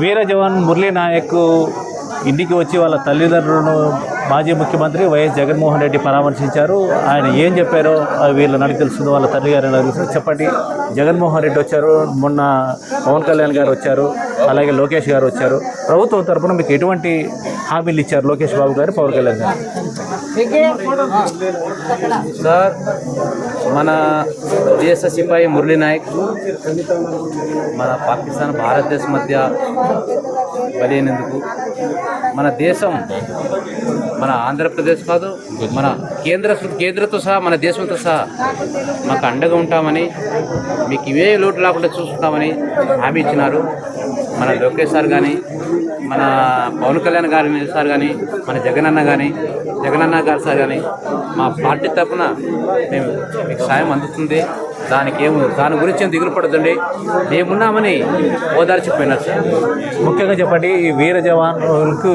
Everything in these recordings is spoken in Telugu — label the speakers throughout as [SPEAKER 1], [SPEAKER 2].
[SPEAKER 1] వీర జవాన్ మురళీ నాయక్ ఇంటికి వచ్చి వాళ్ళ తల్లిదండ్రులను మాజీ ముఖ్యమంత్రి వైఎస్ జగన్మోహన్ రెడ్డి పరామర్శించారు. ఆయన ఏం చెప్పారో అది వీళ్ళ నాకు తెలుస్తుంది వాళ్ళ తల్లి గారు తెలుస్తుంది చెప్పండి. జగన్మోహన్ రెడ్డి వచ్చారు. మొన్న పవన్ కళ్యాణ్ గారు వచ్చారు. అలాగే లోకేష్ గారు వచ్చారు. ప్రభుత్వం తరపున మీకు ఎటువంటి హామీలు ఇచ్చారు లోకేష్ బాబు గారు పవన్ కళ్యాణ్ గారు?
[SPEAKER 2] సార్ మన దేశ సిపాయి మురళీ నాయక్ మన పాకిస్తాన్ భారతదేశం మధ్య బలైనందుకు మన దేశం మన ఆంధ్రప్రదేశ్ కాదు మన కేంద్ర కేంద్రతో సహా మన దేశంతో సహా మాకు అండగా ఉంటామని మీకు ఇవే లోటు లేకుండా చూసుకుంటామని హామీ ఇచ్చినారు. మన లోకేష్ సార్ కానీ మన పవన్ కళ్యాణ్ గారి సార్ కానీ మన జగనన్న కానీ జగనన్న గారు సార్ కానీ మా పార్టీ తరఫున మేము మీకు సాయం అందుతుంది. దానికి ఏమి దాని గురించి ఏం దిగులు పడదండి మేమున్నామని ఓదార్చిపోయినారు సార్.
[SPEAKER 1] ముఖ్యంగా చెప్పండి ఈ వీర జవాన్లకు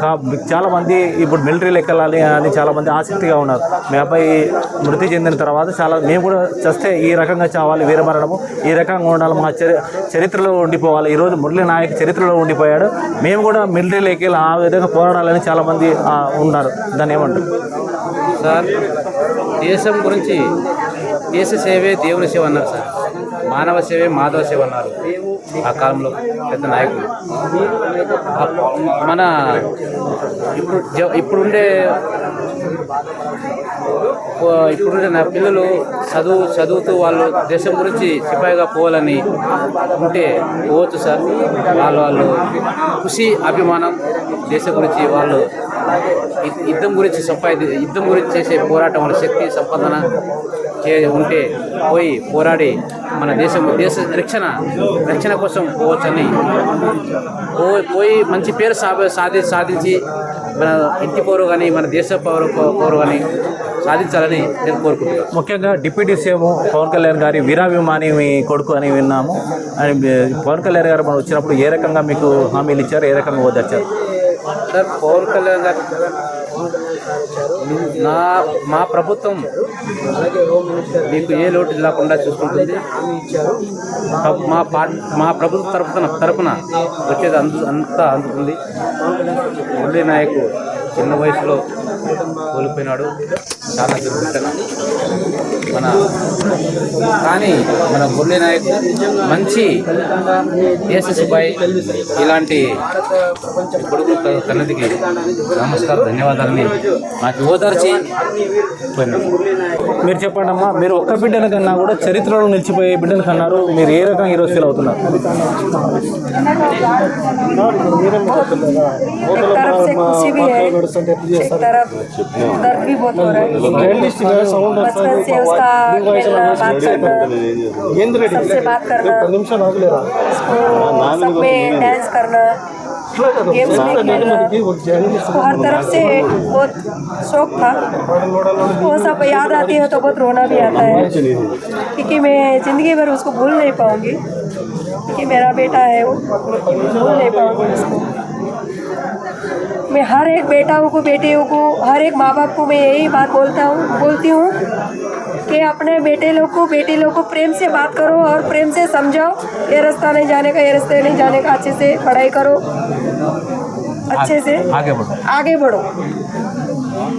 [SPEAKER 1] కా- చాలా మంది ఇప్పుడు మిలిటరీలో ఎక్కాలని అని చాలా మంది ఆసక్తిగా ఉన్నారు. మీ అబ్బాయి మృతి చెందిన తర్వాత చాలా మేము కూడా చస్తే ఈ రకంగా చావాలి వీరమరణము ఈ రకంగా ఉండాలి. మా చరి చరిత్రలో ఉండిపోవాలి. ఈరోజు మురళీ నాయక్ చరిత్రలో ఉండిపోయాడు. మేము కూడా మిలిటరీలో ఎక్కి ఆ విధంగా పోరాడాలని చాలా మంది ఆ, ఉన్నారు. దాన్ని ఏమంటారు?
[SPEAKER 2] సార్ దేశం గురించి దేశ సేవే దేవుని సేవ అన్నారు సార్. మానవ సేవే మాధవ సేవ అన్నారు ఆ కాలంలో పెద్ద నాయకులు. మన ఇప్పుడు ఇప్పుడుండే ఇప్పుడు ఇప్పుడుండే నా పిల్లలు చదువు చదువుతూ వాళ్ళు దేశం గురించి సిపాయిగా పోవాలని ఉంటే పోవచ్చు సార్. వాళ్ళు వాళ్ళు ఖుషి అభిమానం దేశం గురించి వాళ్ళు యుద్ధం గురించి సంపాది యుద్ధం గురించి చేసే పోరాటం వాళ్ళ శక్తి సంపాదన ఉంటే పోయి పోరాడి మన దేశం దేశ రక్షణ రక్షణ కోసం పోవచ్చని. పో- పోయి మంచి పేరు సాధి సాధించి మన ఇంటి పౌరు కానీ మన దేశ పౌరు పౌరు కానీ సాధించాలని నేను కోరుకుంటున్నాను.
[SPEAKER 1] ముఖ్యంగా డిప్యూటీ సీఎం పవన్ కళ్యాణ్ గారి వీరాభిమాని మీ కొడుకు అని విన్నాము. అని పవన్ కళ్యాణ్ గారు మనం వచ్చినప్పుడు ఏ రకంగా మీకు హామీలు ఇచ్చారు ఏ రకంగా ఓదార్చారు?
[SPEAKER 2] సార్ పవన్ కళ్యాణ్ గారు నా మా ప్రభుత్వం మీకు ఏ లోటు లేకుండా చూసుకుంటుంది. మా పా మా ప్రభుత్వ తరఫున తరఫున వచ్చేది అందు అంతా అందుతుంది మురళీ నాయకు చిన్న వయసులో కోల్పోయినాడు. చాలా దుర్ఘటన. మన కానీ మన మురళీ నాయక్ మంచి దేశ ఇలాంటి కొడుకు తల్లికి నమస్కారం ధన్యవాదాలని నాకు ఓదార్చి పోయినాడు.
[SPEAKER 1] మీరు చెప్పండి అమ్మా మీరు ఒక్క బిడ్డల కన్నా కూడా చరిత్రలో నిలిచిపోయే బిడ్డలు కన్నారు మీరు ఏ రకంగా ఈరోజు ఫీల్ అవుతున్నారు
[SPEAKER 3] एक तरफ से खुशी भी है एक तरफ दर्द भी बहुत हो रहा है बचपन से उसका खेलना बात करना सबसे बात करना उसको सब में डांस करना गेम्स में खेलना हर तरफ़ से बहुत शौक था। वो सब याद आती है तो बहुत रोना भी आता है। क्योंकि मैं ज़िंदगी भर उसको भूल नहीं पाऊँगी। क्योंकि मेरा बेटा है वो भूल नहीं पाऊँगी उसको। मैं हर एक बेटाओं को बेटियों को हर एक माँ बाप को मैं यही बात बोलता हूँ बोलती हूँ कि अपने बेटे लोग को बेटी लोग को प्रेम से बात करो और प्रेम से समझाओ। ये रास्ता नहीं जाने का ये रास्ते नहीं जाने का अच्छे से पढ़ाई करो। अच्छे से?
[SPEAKER 1] आगे बढ़ो।
[SPEAKER 3] आगे बढ़ो।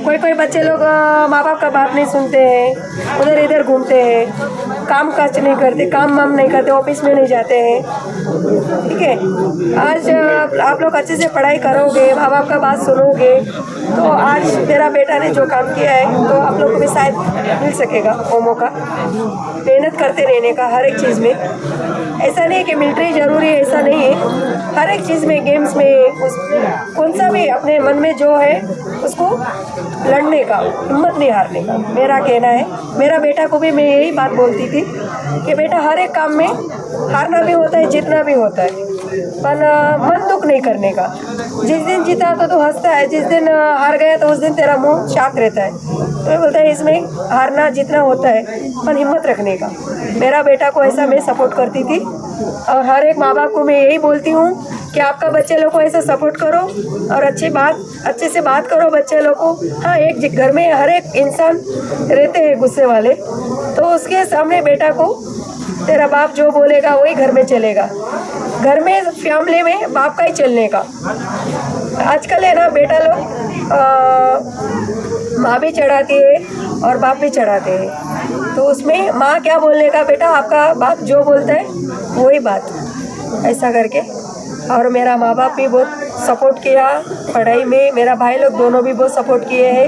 [SPEAKER 3] कोई कोई बच्चे लोग माँ बाप का बात नहीं सुनते हैं उधर इधर घूमते हैं काम काज नहीं करते काम वाम नहीं करते ऑफ़िस में नहीं जाते हैं। ठीक है? आज आप लोग अच्छे से पढ़ाई करोगे माँ बाप का बात सुनोगे तो आज मेरा बेटा ने जो काम किया है तो आप लोग को भी शायद मिल सकेगा वो मौका मेहनत करते रहने का हर एक चीज़ में। ऐसा नहीं है कि मिलिट्री ज़रूरी है ऐसा नहीं है। हर एक चीज़ में गेम्स में, उस कौन सा भी अपने मन में जो है, उसको लड़ने का, हिम्मत नहीं हारने का। मेरा कहना है, मेरा बेटा को भी मैं यही बात बोलती थी कि बेटा हर एक काम में हारना भी होता है, जीतना भी होता है, पर मन दुख नहीं करने का। जिस दिन जीता तो तू हंसता है, जिस दिन हार गया तो उस दिन तेरा मुँह शांत रहता है। तो बोलता है, इसमें हारना, जीतना होता है, पर हिम्मत रखने का। मेरा बेटा को ऐसा मैं सपोर्ट करती थी और हर एक माँ बाप को मैं यही बोलती हूँ कि आपका बच्चे लोग को ऐसा सपोर्ट करो और अच्छी बात, अच्छे से बात करो बच्चे लोग को। हाँ एक घर में हर एक इंसान रहते हैं गुस्से वाले। तो उसके सामने बेटा को तेरा बाप जो बोलेगा वही घर में चलेगा। घर में फैमिली में बाप का ही चलने का। आजकल है ना बेटा लोग माँ भी चढ़ाती है और बाप भी चढ़ाते हैं। तो उसमें माँ क्या बोलने का बेटा? आपका बाप जो बोलता है, वही बात। ऐसा करके। और मेरा माँ बाप भी बहुत सपोर्ट किया। पढ़ाई में मेरा भाई लोग दोनों भी बहुत सपोर्ट किए हैं।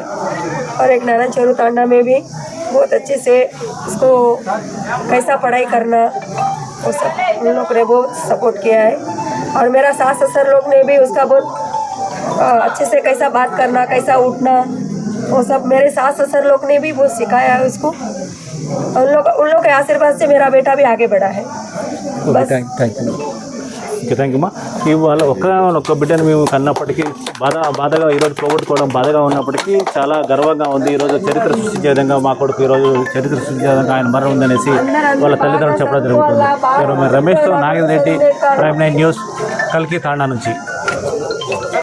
[SPEAKER 3] और एक नारायण चरू तांडा में भी बहुत अच्छे से उसको कैसा पढ़ाई करना, वो सब उन लोग ने बहुत सपोर्ट किया है। और मेरा सास ससुर लोग ने भी उसका बहुत अच्छे से कैसा बात करना, कैसा उठना, वो सब मेरे सास ससुर लोग ने भी बहुत सिखाया है उसको। उन लोग उन लोग के आशीर्वाद से मेरा बेटा भी आगे बढ़ा है
[SPEAKER 1] okay thank thank you okay thank you మా ఇవాళ ఒక్క ఒక్క బిడ్డను మేము కన్నప్పటికీ బాధ బాధగా ఈరోజు పోగొట్టుకోవడం బాధగా ఉన్నప్పటికీ చాలా గర్వంగా ఉంది ఈరోజు చరిత్ర సృష్టించే విధంగా మా కొడుకు ఈరోజు చరిత్ర సృష్టించే విధంగా ఆయన మరణం ఉందనేసి వాళ్ళ తల్లిదండ్రులు చెప్పడం జరుగుతుంది నేను రమేష్తో Nagendra Reddy prime nine news కల్కి తాండా నుంచి